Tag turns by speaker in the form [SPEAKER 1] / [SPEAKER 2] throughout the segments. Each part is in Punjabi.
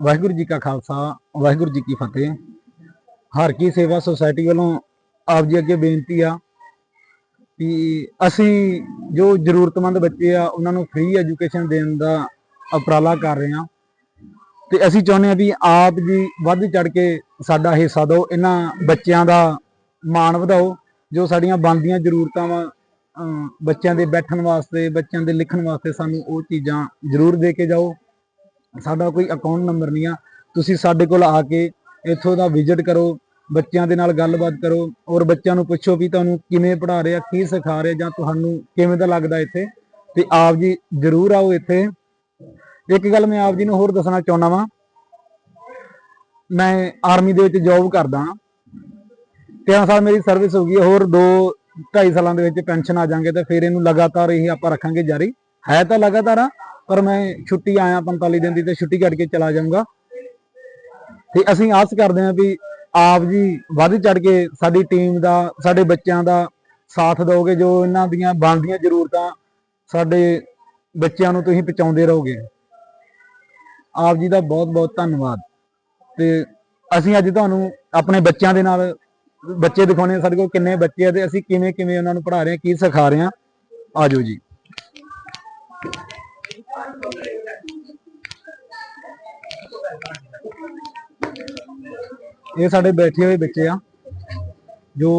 [SPEAKER 1] ਵਾਹਿਗੁਰੂ ਜੀ ਕਾ ਖਾਲਸਾ, ਵਾਹਿਗੁਰੂ ਜੀ ਕੀ ਫਤਿਹ। ਹਰ ਕੀ ਸੇਵਾ ਸੁਸਾਇਟੀ ਵੱਲੋਂ ਆਪ ਜੀ ਅੱਗੇ ਬੇਨਤੀ ਆ ਕਿ ਅਸੀਂ ਜੋ ਜ਼ਰੂਰਤਮੰਦ ਬੱਚੇ ਆ, ਉਹਨਾਂ ਨੂੰ ਫ੍ਰੀ ਐਜੂਕੇਸ਼ਨ ਦੇਣ ਦਾ ਉਪਰਾਲਾ ਕਰ ਰਹੇ ਆ ਤੇ ਅਸੀਂ ਚਾਹੁੰਦੇ ਆ ਵੀ ਆਪ ਜੀ ਵੱਧ ਚੜ ਕੇ ਸਾਡਾ ਹਿੱਸਾ ਦਿਓ, ਇਹਨਾਂ ਬੱਚਿਆਂ ਦਾ ਮਾਣ ਵਧਾਓ, ਜੋ ਸਾਡੀਆਂ ਬਣਦੀਆਂ ਜ਼ਰੂਰਤਾਂ ਵਾ ਬੱਚਿਆਂ ਦੇ ਬੈਠਣ ਵਾਸਤੇ, ਬੱਚਿਆਂ ਦੇ ਲਿਖਣ ਵਾਸਤੇ ਸਾਨੂੰ ਉਹ ਚੀਜ਼ਾਂ ਜ਼ਰੂਰ ਦੇ ਕੇ ਜਾਓ। ਸਾਡਾ ਕੋਈ ਅਕਾਊਂਟ ਨੰਬਰ ਨਹੀਂ ਆ। ਤੁਸੀਂ ਸਾਡੇ ਕੋਲ ਆ ਕੇ ਇੱਥੋਂ ਦਾ ਵਿਜ਼ਿਟ ਕਰੋ ਬੱਚਿਆਂ ਦੇ ਨਾਲ ਗੱਲਬਾਤ ਕਰੋ ਔਰ ਬੱਚਿਆਂ ਨੂੰ ਪੁੱਛੋ ਵੀ ਤੁਹਾਨੂੰ ਕਿਵੇਂ ਪੜ੍ਹਾ ਰਿਹਾ ਕੀ ਸਿਖਾ ਰਿਹਾ ਜਾਂ ਤੁਹਾਨੂੰ ਕਿਵੇਂ ਦਾ ਲੱਗਦਾ ਇੱਥੇ। ਤੇ ਆਪ ਜੀ ਜ਼ਰੂਰ ਆਓ ਇੱਥੇ। ਇੱਕ ਗੱਲ ਮੈਂ ਆਪ ਜੀ ਨੂੰ ਹੋਰ ਦੱਸਣਾ ਚਾਹੁੰਦਾ ਵਾਂ। ਮੈਂ ਆਰਮੀ ਦੇ ਵਿੱਚ ਜੌਬ ਕਰਦਾ ਹਾਂ। 13 ਸਾਲ ਮੇਰੀ ਸਰਵਿਸ ਹੋ ਗਈ ਹੈ, ਹੋਰ 2 2.5 ਸਾਲਾਂ ਦੇ ਵਿੱਚ ਪੈਨਸ਼ਨ ਆ ਜਾਣਗੇ ਤੇ ਫਿਰ ਇਹਨੂੰ ਲਗਾਤਾਰ ਇਹ ਆਪਾਂ ਰੱਖਾਂਗੇ ਜਾਰੀ। ਹੈ ਤਾਂ ਲਗਾਤਾਰ ਆ ਪਰ ਮੈਂ ਛੁੱਟੀ ਆਇਆ 45 ਦਿਨ ਦੀ ਤੇ ਛੁੱਟੀ ਕੱਟ ਕੇ ਚਲਾ ਜਾਊਂਗਾ। ਤੇ ਅਸੀਂ ਆਸ ਕਰਦੇ ਹਾਂ ਵੀ ਆਪ ਜੀ ਵੱਧ ਚੜ ਕੇ ਸਾਡੀ ਟੀਮ ਦਾ ਸਾਡੇ ਬੱਚਿਆਂ ਦਾ ਸਾਥ ਦਿਓਗੇ ਜੋ ਇਹਨਾਂ ਦੀਆਂ ਬਣਦੀਆਂ ਜ਼ਰੂਰਤਾਂ ਸਾਡੇ ਬੱਚਿਆਂ ਨੂੰ ਤੁਸੀਂ ਪਹੁੰਚਾਉਂਦੇ ਰਹੋਗੇ। ਆਪ ਜੀ ਦਾ ਬਹੁਤ ਬਹੁਤ ਧੰਨਵਾਦ। ਤੇ ਅਸੀਂ ਅੱਜ ਤੁਹਾਨੂੰ ਆਪਣੇ ਬੱਚਿਆਂ ਦੇ ਨਾਲ ਬੱਚੇ ਦਿਖਾਉਣੇ ਆ, ਸਾਡੇ ਕੋਲ ਕਿੰਨੇ ਬੱਚੇ ਆ ਤੇ ਅਸੀਂ ਕਿਵੇਂ ਕਿਵੇਂ ਉਹਨਾਂ ਨੂੰ ਪੜ੍ਹਾ ਰਹੇ ਹਾਂ ਕੀ ਸਿਖਾ ਰਹੇ ਹਾਂ। ਆਜੋ ਜੀ। ਇਹ ਸਾਡੇ ਬੈਠੇ ਹੋਏ ਬੱਚੇ ਆ, ਜੋ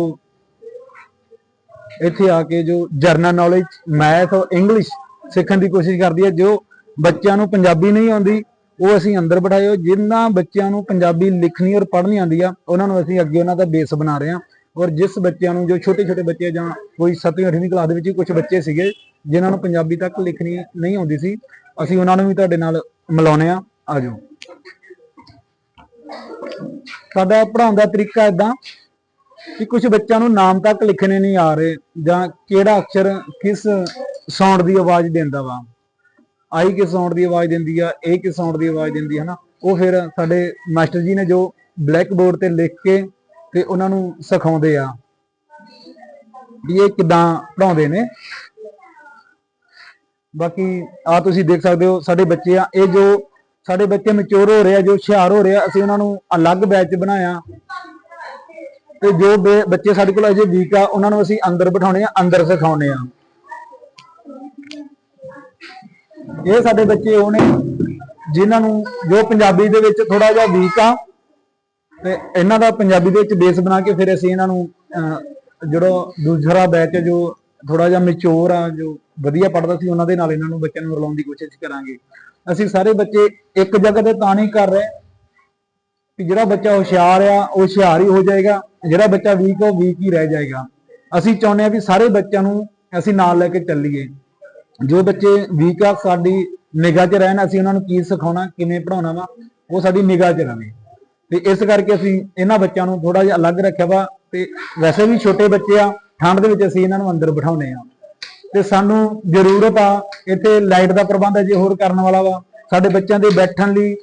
[SPEAKER 1] ਇੱਥੇ ਆ ਕੇ ਜੋ ਜਰਨਲ ਨੌਲੇਜ ਮੈਥ ਔਰ ਇੰਗਲਿਸ਼ ਸਿੱਖਣ ਦੀ ਕੋਸ਼ਿਸ਼ ਕਰਦੀ ਹੈ, ਜੋ ਬੱਚਿਆਂ ਨੂੰ ਪੰਜਾਬੀ ਨਹੀਂ ਆਉਂਦੀ, ਉਹ ਅਸੀਂ ਅੰਦਰ ਬਿਠਾਏ ਹੋ ਜਿਨ੍ਹਾਂ ਬੱਚਿਆਂ ਨੂੰ ਪੰਜਾਬੀ ਲਿਖਣੀ ਔਰ ਪੜ੍ਹਨੀ ਆਉਂਦੀ ਆ, ਉਹਨਾਂ ਨੂੰ ਅਸੀਂ ਅੱਗੇ ਉਹਨਾਂ ਦਾ ਬੇਸ ਬਣਾ ਰਹੇ ਹਾਂ। ਔਰ ਜਿਸ ਬੱਚਿਆਂ ਨੂੰ ਜੋ ਛੋਟੇ ਛੋਟੇ ਬੱਚੇ ਜਾਂ ਕੋਈ 7ਵੀਂ 8ਵੀਂ ਕਲਾਸ ਦੇ ਵਿੱਚ ਹੀ ਕੁਝ ਬੱਚੇ ਸੀਗੇ, ਜਿਨ੍ਹਾਂ ਨੂੰ ਪੰਜਾਬੀ ਤੱਕ ਲਿਖਣੀ ਨਹੀਂ ਆਉਂਦੀ ਸੀ, ਅਸੀਂ ਉਹਨਾਂ ਨੂੰ ਵੀ ਤੁਹਾਡੇ ਨਾਲ ਮਿਲਾਉਣੇ ਆ ਆਜੋ। ਸਾਡਾ ਪੜ੍ਹਾਉਣ ਦਾ ਤਰੀਕਾ ਇਦਾਂ ਕਿ ਕੁਝ ਬੱਚਿਆਂ ਨੂੰ ਨਾਮ ਤੱਕ ਲਿਖਣੇ ਨਹੀਂ ਆ ਰਹੇ ਜਾਂ ਕਿਹੜਾ ਅਕਸ਼ਰ ਕਿਸ ਸਾਊਂਡ ਦੀ ਆਵਾਜ਼ ਦਿੰਦਾ ਵਾ। ਆਈ ਕਿਸ ਸਾਊਂਡ ਦੀ ਆਵਾਜ਼ ਦਿੰਦੀ ਆ, ਇਹ ਕਿਸ ਸਾਊਂਡ ਦੀ ਆਵਾਜ਼ ਦਿੰਦੀ ਹੈ ਨਾ ਉਹ ਫਿਰ ਸਾਡੇ ਮਾਸਟਰ ਜੀ ਨੇ ਜੋ ਬਲੈਕ ਬੋਰਡ ਤੇ ਲਿਖ ਕੇ ਤੇ ਉਹਨਾਂ ਨੂੰ ਸਿਖਾਉਂਦੇ ਆ ਵੀ ਇਹ ਕਿਦਾਂ ਪੜਾਉਂਦੇ ਨੇ। ਬਾਕੀ ਆ ਤੁਸੀਂ ਦੇਖ ਸਕਦੇ ਹੋ ਸਾਡੇ ਬੱਚੇ ਆ, ਇਹ ਜੋ ਸਾਡੇ ਬੱਚੇ ਮੈਚੁਰ ਹੋ ਰਹੇ ਆ, ਜੋ ਹੁਸ਼ਿਆਰ ਹੋ ਰਹੇ ਆ, ਅਸੀਂ ਉਹਨਾਂ ਨੂੰ ਅਲੱਗ ਬੈਚ ਬਣਾਇਆ। ਤੇ ਜੋ ਬੱਚੇ ਸਾਡੇ ਕੋਲ ਅਜੇ ਵੀਕ ਆ, ਉਹਨਾਂ ਨੂੰ ਅਸੀਂ ਅੰਦਰ ਬਿਠਾਉਣੇ ਆ, ਅੰਦਰ ਸਿਖਾਉਣੇ ਆ। ਇਹ ਸਾਡੇ ਬੱਚੇ ਉਹ ਨੇ ਜਿਨ੍ਹਾਂ ਨੂੰ ਜੋ ਪੰਜਾਬੀ ਦੇ ਵਿੱਚ ਥੋੜਾ ਜਿਹਾ ਵੀਕ ਆ ਤੇ ਇਹਨਾਂ ਦਾ ਪੰਜਾਬੀ ਦੇ ਵਿੱਚ ਬੇਸ ਬਣਾ ਕੇ ਫਿਰ ਅਸੀਂ ਇਹਨਾਂ ਨੂੰ ਅਹ, ਜਿਹੜਾ ਦੂਸਰਾ ਬੈਚ ਜੋ ਥੋੜਾ ਜਿਹਾ ਮੈਚੁਰ ਆ ਜੋ ਵਧੀਆ ਪੜਦਾ ਸੀ ਉਹਨਾਂ ਦੇ ਨਾਲ ਇਹਨਾਂ ਨੂੰ ਬੱਚਿਆਂ ਨੂੰ ਰਲਾਉਣ ਦੀ ਕੋਸ਼ਿਸ਼ ਕਰਾਂਗੇ। ਅਸੀਂ ਸਾਰੇ ਬੱਚੇ ਇੱਕ ਜਗ੍ਹਾ ਤੇ ਤਾਂ ਨਹੀਂ ਕਰ ਰਹੇ ਕਿ ਜਿਹੜਾ ਬੱਚਾ ਹੁਸ਼ਿਆਰ ਆ ਉਹ ਹੁਸ਼ਿਆਰ ਹੀ ਹੋ ਜਾਏਗਾ ਜਿਹੜਾ ਬੱਚਾ ਵੀਕ ਉਹ ਵੀਕ ਹੀ ਰਹਿ ਜਾਏਗਾ। ਅਸੀਂ ਚਾਹੁੰਦੇ ਆ ਵੀ ਸਾਰੇ ਬੱਚਿਆਂ ਨੂੰ ਅਸੀਂ ਨਾਲ ਲੈ ਕੇ ਚੱਲੀਏ। ਜੋ ਬੱਚੇ ਵੀਕ ਆ ਸਾਡੀ ਨਿਗਾਹ 'ਚ ਰਹਿਣ ਅਸੀਂ ਉਹਨਾਂ ਨੂੰ ਕੀ ਸਿਖਾਉਣਾ ਕਿਵੇਂ ਪੜਾਉਣਾ ਵਾ ਉਹ ਸਾਡੀ ਨਿਗਾਹ 'ਚ ਰਵੇ। ਤੇ ਇਸ ਕਰਕੇ ਅਸੀਂ ਇਹਨਾਂ ਬੱਚਿਆਂ ਨੂੰ ਥੋੜਾ ਜਿਹਾ ਅਲੱਗ ਰੱਖਿਆ ਵਾ ਤੇ ਵੈਸੇ ਵੀ ਛੋਟੇ ਬੱਚੇ ਆ, ਠੰਡ ਦੇ ਵਿੱਚ ਅਸੀਂ ਇਹਨਾਂ ਨੂੰ ਅੰਦਰ ਬਿਠਾਉਨੇ ਆ। ਤੇ ਸਾਨੂੰ ਜ਼ਰੂਰਤ ਆ ਇੱਥੇ ਲਾਈਟ ਦਾ ਪ੍ਰਬੰਧ ਅਜੇ ਹੋਰ ਕਰਨ ਵਾਲਾ ਵਾ। ਸਾਡੇ ਬੱਚਿਆਂ ਦੇ ਬੈਠਣ ਲਈ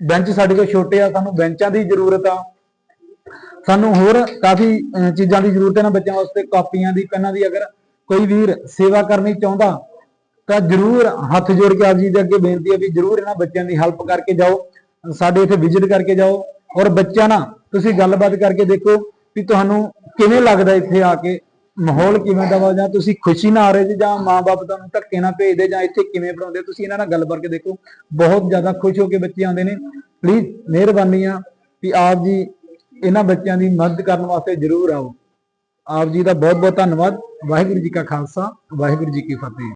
[SPEAKER 1] ਬੈਂਚ ਸਾਡੇ ਕੋਲ ਛੋਟੇ ਆ, ਸਾਨੂੰ ਬੈਂਚਾਂ ਦੀ ਜ਼ਰੂਰਤ ਆ। ਸਾਨੂੰ ਹੋਰ ਕਾਫੀ ਚੀਜ਼ਾਂ ਦੀ ਜ਼ਰੂਰਤ ਹੈ ਨਾ ਬੱਚਿਆਂ ਵਾਸਤੇ, ਕਾਪੀਆਂ ਦੀ, ਪੈਨਾਂ ਦੀ ਅਗਰ ਕੋਈ ਵੀਰ ਸੇਵਾ ਕਰਨੀ ਚਾਹੁੰਦਾ, ਤਾਂ ਜਰੂਰ ਹੱਥ ਜੋੜ ਕੇ ਆਪ ਜੀ ਦੇ ਅੱਗੇ ਬੇਨਤੀ ਹੈ ਵੀ ਜਰੂਰ ਇਹਨਾਂ ਬੱਚਿਆਂ ਦੀ ਹੈਲਪ ਕਰਕੇ ਜਾਓ, ਸਾਡੇ ਇੱਥੇ ਵਿਜ਼ਿਟ ਕਰਕੇ ਜਾਓ। ਔਰ ਬੱਚਾ ਨਾ ਤੁਸੀਂ ਗੱਲਬਾਤ ਕਰਕੇ ਦੇਖੋ ਵੀ ਤੁਹਾਨੂੰ ਕਿਵੇਂ ਲੱਗਦਾ ਇੱਥੇ ਆ ਕੇ, ਮਾਹੌਲ ਕਿਵੇਂ ਦਾ ਵਾ, ਜਾਂ ਤੁਸੀਂ ਖੁਸ਼ੀ ਨਾਲ ਆ ਰਹੇ ਜੀ ਜਾਂ ਮਾਪੇ ਤੁਹਾਨੂੰ ਧੱਕੇ ਨਾਲ ਭੇਜਦੇ, ਜਾਂ ਇੱਥੇ ਕਿਵੇਂ ਪੜਾਉਂਦੇ ਤੁਸੀਂ ਇਹਨਾਂ ਨਾਲ ਗੱਲ ਕਰਕੇ ਦੇਖੋ, ਬਹੁਤ ਜ਼ਿਆਦਾ ਖੁਸ਼ ਹੋ ਕੇ ਬੱਚੇ ਆਉਂਦੇ ਨੇ। ਪਲੀਜ਼ ਮਿਹਰਬਾਨੀ ਆ ਵੀ ਆਪ ਜੀ ਇਹਨਾਂ ਬੱਚਿਆਂ ਦੀ ਮਦਦ ਕਰਨ ਵਾਸਤੇ ਜਰੂਰ ਆਓ। ਆਪ ਜੀ ਦਾ ਬਹੁਤ ਬਹੁਤ ਧੰਨਵਾਦ। ਵਾਹਿਗੁਰੂ ਜੀ ਕਾ ਖਾਲਸਾ, ਵਾਹਿਗੁਰੂ ਜੀ ਕੀ ਫਤਿਹ।